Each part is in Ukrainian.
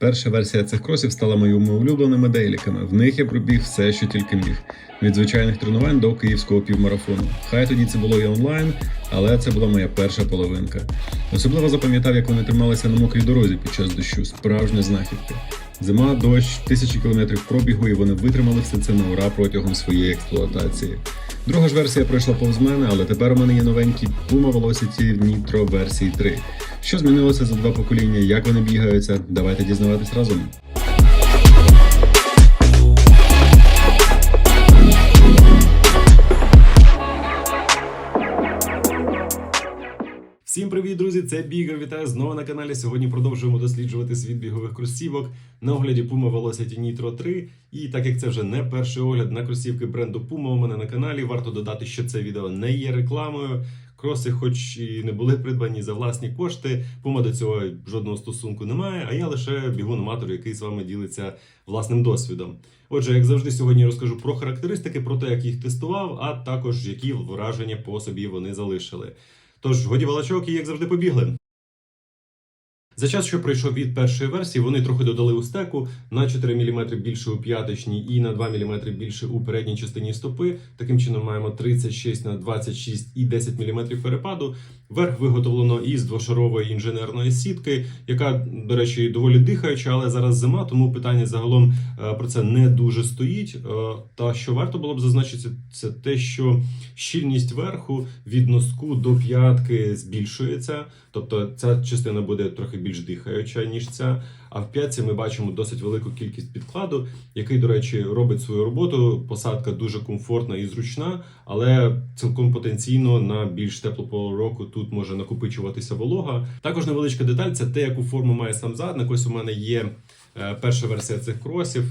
Перша версія цих кросів стала моїми улюбленими дейліками. В них я пробіг все, що тільки міг. Від звичайних тренувань до київського півмарафону. Хай тоді це було і онлайн, але це була моя перша половинка. Особливо запам'ятав, як вони трималися на мокрій дорозі під час дощу. Справжня знахідка. Зима, дощ, тисячі кілометрів пробігу, і вони витримали все це на ура протягом своєї експлуатації. Друга ж версія пройшла повз мене, але тепер у мене є новенькі Puma Velocity Nitro версії 3. Що змінилося за два покоління, як вони бігаються? Давайте дізнаватись разом. Всім привіт, друзі! Це Бігер. Вітаю знову на каналі. Сьогодні продовжуємо досліджувати світ бігових кросівок на огляді Puma Velocity Nitro 3. І так як це вже не перший огляд на кросівки бренду Puma у мене на каналі, варто додати, що це відео не є рекламою. Кроси, хоч і не були придбані за власні кошти, Puma до цього жодного стосунку не має, а я лише бігун-аматор, який з вами ділиться власним досвідом. Отже, як завжди, сьогодні розкажу про характеристики, про те, як їх тестував, а також які враження по собі вони залишили. Тож, годі валачок і як завжди побігли. За час, що пройшов від першої версії, вони трохи додали у стеку на 4 мм більше у п'яточній і на 2 мм більше у передній частині стопи. Таким чином маємо 36 на 26 і 10 мм перепаду. Верх виготовлено із двошарової інженерної сітки, яка, до речі, доволі дихаюча, але зараз зима, тому питання загалом е, про це не дуже стоїть. Е, Та що варто було б зазначити, це те, що щільність верху від носку до п'ятки збільшується, тобто ця частина буде трохи більш дихаюча, ніж ця. А в п'ятці ми бачимо досить велику кількість підкладу, який, до речі, робить свою роботу. Посадка дуже комфортна і зручна, але цілком потенційно на більш теплу пору року тут може накопичуватися волога. Також невеличка деталь це те, яку форму має сам задник. Ось у мене є. е, Перша версія цих кросів.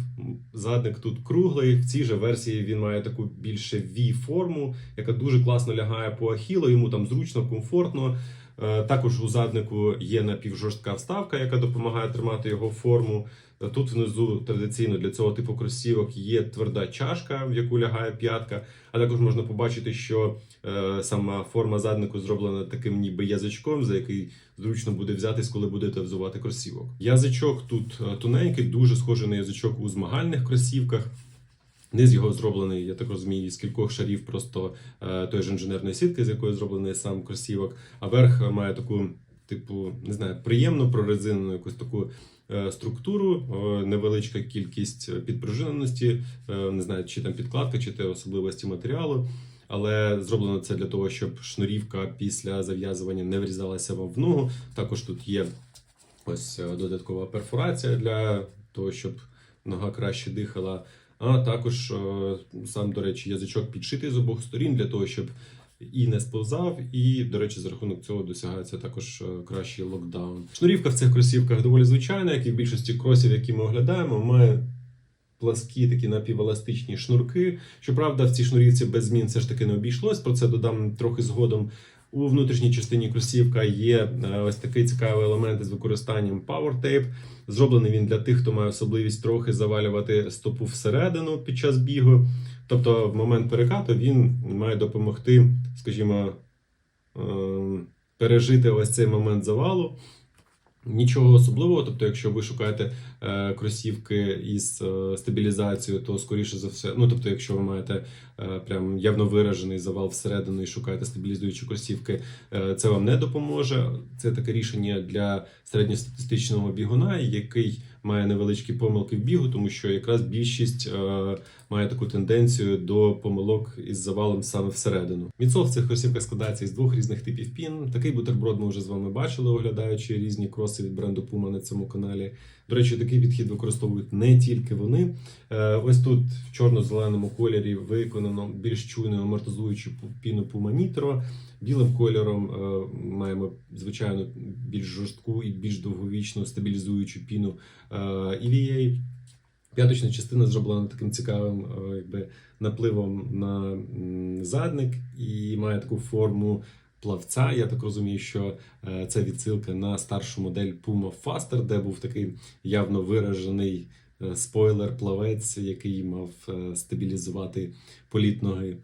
Задник тут круглий. В цій же версії він має таку більше V-форму, яка дуже класно лягає по ахілу. Йому там зручно, комфортно. Е, Також у заднику є напівжорстка вставка, яка допомагає тримати його форму. Е, Тут внизу традиційно для цього типу кросівок є тверда чашка, в яку лягає п'ятка. А також можна побачити, що е, сама форма заднику зроблена таким ніби язичком, за який зручно буде взятись, коли будете взувати кросівок. Язичок тут тоненький, дуже схожий на язичок у змагальних кросівках. Низ його зроблений, я так розумію, з кількох шарів просто е, тої ж інженерної сітки, з якої зроблений сам кросівок, а верх має таку, типу, не знаю, приємну прорезинену якусь таку е, структуру, е, невеличка кількість підпружиненості, не знаю, чи там підкладка, чи те особливості матеріалу. Але зроблено це для того, щоб шнурівка після зав'язування не врізалася вам в ногу. Також тут є ось додаткова перфорація для того, щоб нога краще дихала. А також е, сам, до речі, язичок підшитий з обох сторін для того, щоб і не сповзав, і, до речі, за рахунок цього досягається також е, кращий локдаун. Шнурівка в цих кросівках доволі звичайна, як і в більшості кросів, які ми оглядаємо, має пласкі такі напівеластичні шнурки. Щоправда, в цій шнурівці без змін все ж таки не обійшлось. Про це додам трохи згодом. У внутрішній частині кросівка є е, ось такий цікавий елемент із використанням Power Tape. Зроблений він для тих, хто має особливість трохи завалювати стопу всередину під час бігу. Тобто, в момент перекату він має допомогти, скажімо, ем, пережити ось цей момент завалу. Нічого особливого, тобто, якщо ви шукаєте е, кросівки із е, стабілізацією, то скоріше за все, ну тобто, якщо ви маєте е, прям явно виражений завал всередину і шукаєте стабілізуючі кросівки, е, це вам не допоможе. Це таке рішення для середньостатистичного бігуна, який має невеличкі помилки в бігу, тому що якраз більшість е, має таку тенденцію до помилок із завалом саме всередину. Міцол в цих кросівках складається із двох різних типів пін. Такий бутерброд ми вже з вами бачили, оглядаючи різні кроси від бренду Puma на цьому каналі. До речі, такий підхід використовують не тільки вони. Е, Ось тут в чорно-зеленому кольорі виконано більш чуйну амортизуючу піну Puma Nitro. Білим кольором е, маємо звичайно більш жорстку і більш довговічну стабілізуючу піну е, EVA. П'яточна частина зроблена таким цікавим е, якби, напливом на задник і має таку форму плавця. Я так розумію, що е, це відсилка на старшу модель Puma Faster, де був такий явно виражений е, спойлер-плавець, який мав е, стабілізувати політ ноги.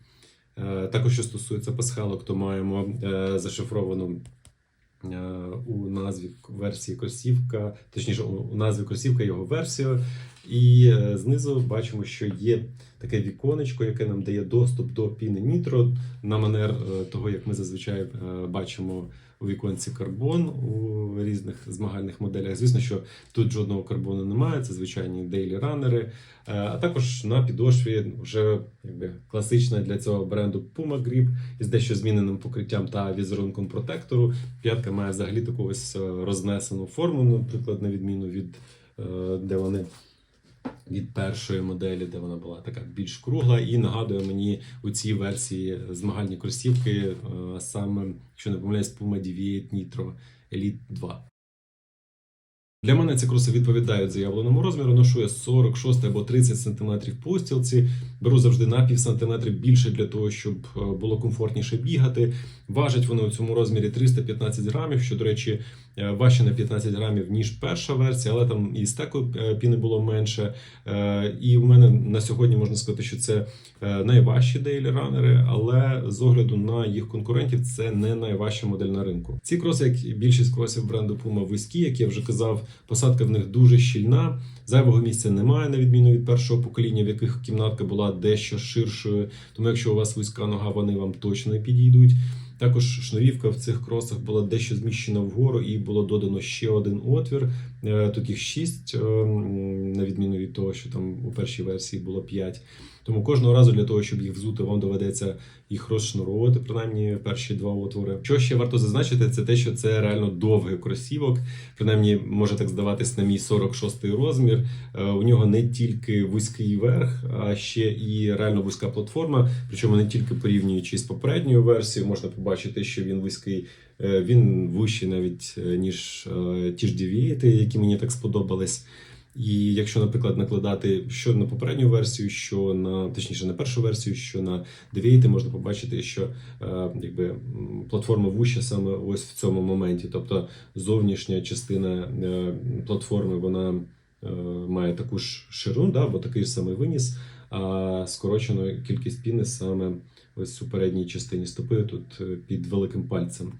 Е, Також, що стосується пасхалок, то маємо е, зашифровану е, у назві версії кросівка, точніше, у назві кросівка його версію. І знизу бачимо, що є таке віконечко, яке нам дає доступ до піни Nitro на манер того, як ми зазвичай бачимо у віконці карбон у різних змагальних моделях. Звісно, що тут жодного карбону немає, це звичайні дейлі ранери. Е, А також на підошві вже якби класична для цього бренду Puma Grip із дещо зміненим покриттям та візерунком протектору. П'ятка має взагалі таку ось е, рознесену форму, наприклад, на відміну від е, де вони. Від першої моделі, де вона була така більш кругла, і нагадує мені у цій версії змагальні кросівки, е, саме, якщо не помиляюсь, Puma Deviate Nitro Elite 2. Для мене ці кроси відповідають заявленому розміру. Ношу я 46 або 30 см по устілці. Беру завжди на пів сантиметри більше для того, щоб е, було комфортніше бігати. Важать вони у цьому розмірі 315 грамів, що, до речі, важче на 15 грамів, ніж перша версія, але там і стеку е, піни було менше. Е, І в мене на сьогодні можна сказати, що це е, найважчі дейлі ранери, але з огляду на їх конкурентів це не найважча модель на ринку. Ці кроси, як і більшість кросів бренду Puma, вузькі, як я вже казав, посадка в них дуже щільна. Зайвого місця немає, на відміну від першого покоління, в яких кімнатка була дещо ширшою. Тому якщо у вас вузька нога, вони вам точно підійдуть. Також шнурівка в цих кросах була дещо зміщена вгору, і було додано ще один отвір. Е, Тут їх шість, е, на відміну від того, що там у першій версії було п'ять. Тому кожного разу для того, щоб їх взути, вам доведеться їх розшнуровувати, принаймні перші два отвори. Що ще варто зазначити, це те, що це реально довгий кросівок. Принаймні, може так здаватись на мій 46-й розмір. Е, У нього не тільки вузький верх, а ще і реально вузька платформа. Причому не тільки порівнюючи з попередньою версією, можна побачити, що він вузький. Е, Він вищий навіть е, ніж ті ж Deviate, які мені так сподобались. І якщо, наприклад, накладати що на попередню версію, що на точніше на першу версію, що на Deviate, можна побачити, що е, якби платформа вуща саме ось в цьому моменті. Тобто зовнішня частина е, платформи вона е, має таку ж ширину, да, або такий ж самий виніс, а скорочено кількість піни саме ось у передній частині стопи, тут е, під великим пальцем.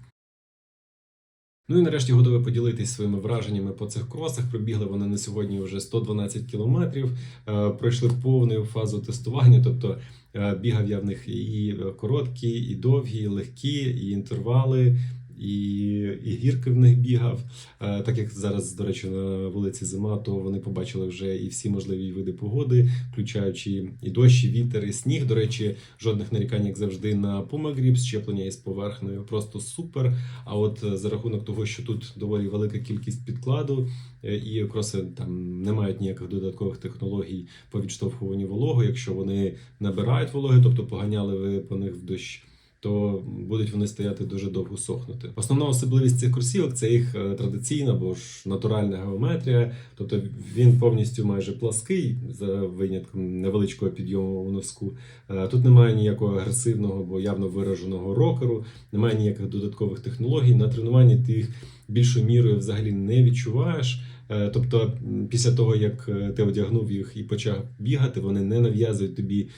Ну і нарешті готові поділитись своїми враженнями по цих кросах. Пробігли вони на сьогодні вже 112 кілометрів. Е, Пройшли повну фазу тестування, тобто е, бігав я в них і короткі, і довгі, і легкі, і інтервали, і, і гірки в них бігав. Е, Так як зараз, до речі, на вулиці зима, то вони побачили вже і всі можливі види погоди, включаючи і дощ, і вітер, і сніг. До речі, жодних нарікань, як завжди, на Grip, щеплення із поверхнею просто супер. А от е, за рахунок того, що тут доволі велика кількість підкладу, е, і кроси там не мають ніяких додаткових технологій по відштовхуванню вологи. Якщо вони набирають вологи, тобто поганяли ви по них в дощ. То будуть вони стояти дуже довго сохнути. Основна особливість цих кросівок це їх е, традиційна або ж натуральна геометрія. Тобто він повністю майже плаский, за винятком невеличкого підйому у носку. Е, Тут немає ніякого агресивного або явно вираженого рокеру, немає ніяких додаткових технологій. На тренуванні ти їх більшою мірою взагалі не відчуваєш. Е, Тобто, після того як ти одягнув їх і почав бігати, вони не нав'язують тобі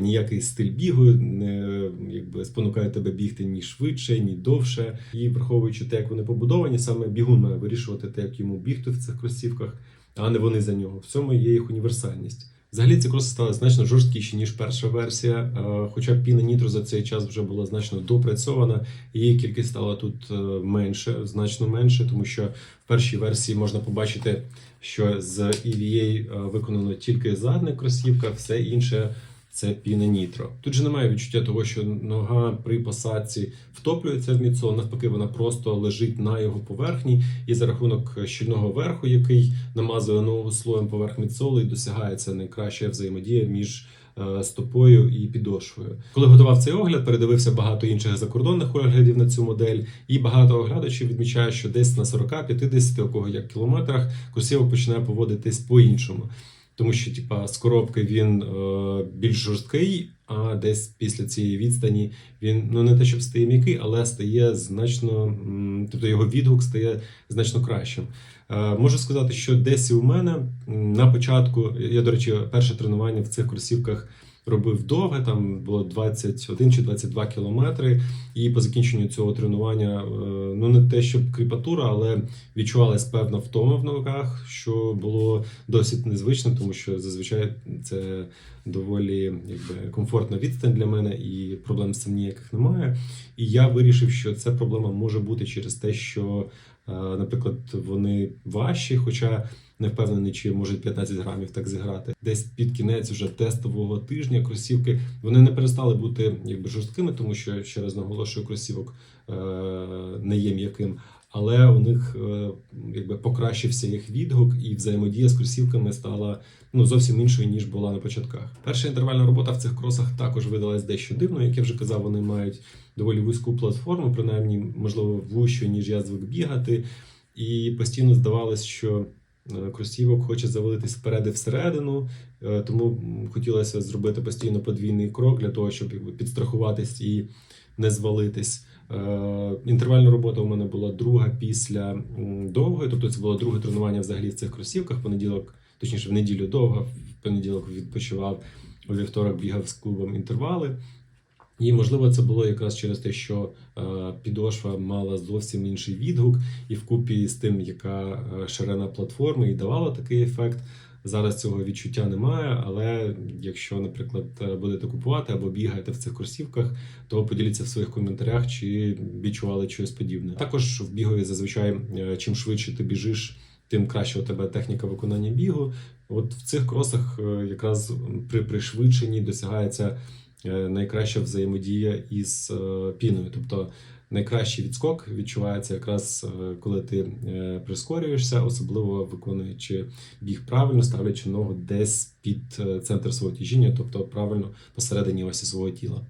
ніякий стиль бігу, не якби спонукають тебе бігти ні швидше, ні довше. І враховуючи те, як вони побудовані, саме бігун має вирішувати те, як йому бігти в цих кросівках, а не вони за нього. В цьому є їх універсальність. Взагалі ці кроси стали значно жорсткіші, ніж перша версія. е, Хоча піна Nitro за цей час вже була значно допрацьована, її кількість стала тут е, менше, значно менше, тому що в першій версії можна побачити, що з EVA е, виконано тільки задня кросівка, все інше. Це піна Нітро. Тут же немає відчуття того, що нога при посадці втоплюється в міцо, навпаки, вона просто лежить на його поверхні, і за рахунок щільного верху, який намазує ногу слоєм поверх міцоли, досягається найкраща взаємодія між е, стопою і підошвою. Коли готував цей огляд, передивився багато інших закордонних оглядів на цю модель, і багато оглядачів відмічає, що десь на 40-50, у кого як кілометрах, кросівок починає поводитись по-іншому. Тому що, типа, з коробки він е, більш жорсткий, а десь після цієї відстані він ну не те, щоб стає м'який, але стає значно, тобто його відгук стає значно кращим. Е, можу сказати, що десь у мене на початку, я, до речі, перше тренування в цих кросівках робив довге, там було 21 чи 22 кілометри. І по закінченню цього тренування, е, ну не те, щоб кріпатура, але відчувалась певна втома в ногах, що було досить незвично, тому що зазвичай це доволі якби комфортна відстань для мене, і проблем з цим ніяких немає. І я вирішив, що ця проблема може бути через те, що, е, наприклад, вони важчі, хоча не впевнений, чи можуть 15 грамів так зіграти. Десь під кінець вже тестового тижня кросівки вони не перестали бути якби жорсткими, тому що ще раз наголошую, кросівок е, не є м'яким. Але у них е, якби покращився їх відгук, і взаємодія з кросівками стала ну зовсім іншою ніж була на початках. Перша інтервальна робота в цих кросах також видалась дещо дивно. Як я вже казав, вони мають доволі вузьку платформу, принаймні, можливо, вущу, ніж я звик бігати. І постійно здавалось, що кросівок хоче завалитись вперед і всередину, е, тому хотілося зробити постійно подвійний крок для того, щоб підстрахуватись і не звалитись. Е, Інтервальна робота у мене була друга після довгої, тобто це було друге тренування взагалі в цих кросівках. Понеділок, точніше, в неділю довго, в понеділок відпочивав, у вівторок бігав з клубом інтервали. І можливо, це було якраз через те, що е, підошва мала зовсім інший відгук, і вкупі з тим, яка е, ширина платформи і давала такий ефект. Зараз цього відчуття немає, але якщо, наприклад, е, будете купувати або бігаєте в цих кросівках, то поділіться в своїх коментарях, чи відчували щось подібне. Також в бігові зазвичай чим швидше ти біжиш, тим краще у тебе техніка виконання бігу. От в цих кросах якраз при пришвидшенні досягається найкраща взаємодія із е, піною. Тобто найкращий відскок відчувається якраз е, коли ти е, прискорюєшся, особливо виконуючи біг правильно, ставлячи ногу десь під е, центр свого тяжіння, тобто правильно посередині осі свого тіла.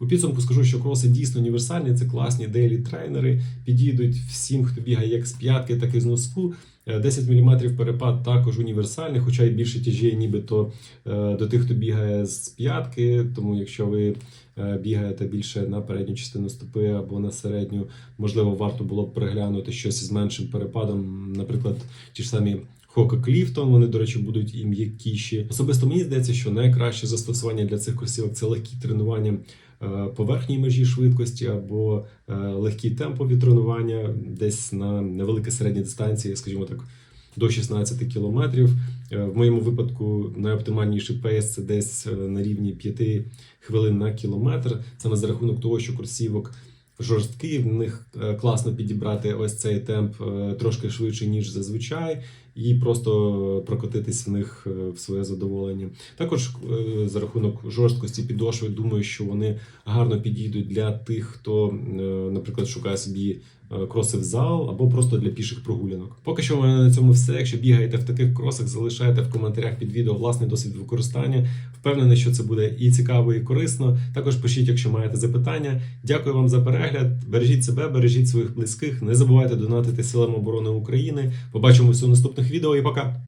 У підсумку скажу, що кроси дійсно універсальні, це класні дейлі тренери, підійдуть всім, хто бігає як з п'ятки, так і з носку. Е, 10 мм перепад також універсальний, хоча й більше тяжіє нібито е, до тих, хто бігає з п'ятки. Тому якщо ви е, бігаєте більше на передню частину стопи або на середню, можливо, варто було б переглянути щось з меншим перепадом, наприклад, ті ж самі. Хока Кліфтон, вони, до речі, будуть і м'якіші. Особисто мені здається, що найкраще застосування для цих кросівок це легкі тренування е, по верхній межі швидкості або е, легкі темпові тренування десь на невеликій середній дистанції, скажімо так, до 16 кілометрів. Е, В моєму випадку найоптимальніший пейс це десь е, на рівні 5 хвилин на кілометр. Саме за рахунок того, що кросівок жорсткий, в них е, класно підібрати ось цей темп е, трошки швидше, ніж зазвичай, і просто прокотитись в них е, в своє задоволення. Також е, за рахунок жорсткості підошви, думаю, що вони гарно підійдуть для тих, хто, е, наприклад, шукає собі е, кроси в зал або просто для піших прогулянок. Поки що в мене на цьому все. Якщо бігаєте в таких кросах, залишайте в коментарях під відео власний досвід використання. Впевнений, що це буде і цікаво, і корисно. Також пишіть, якщо маєте запитання. Дякую вам за перегляд. Бережіть себе, бережіть своїх близьких. Не забувайте донатити силам оборони України. Побачимося у наступних відео і пока.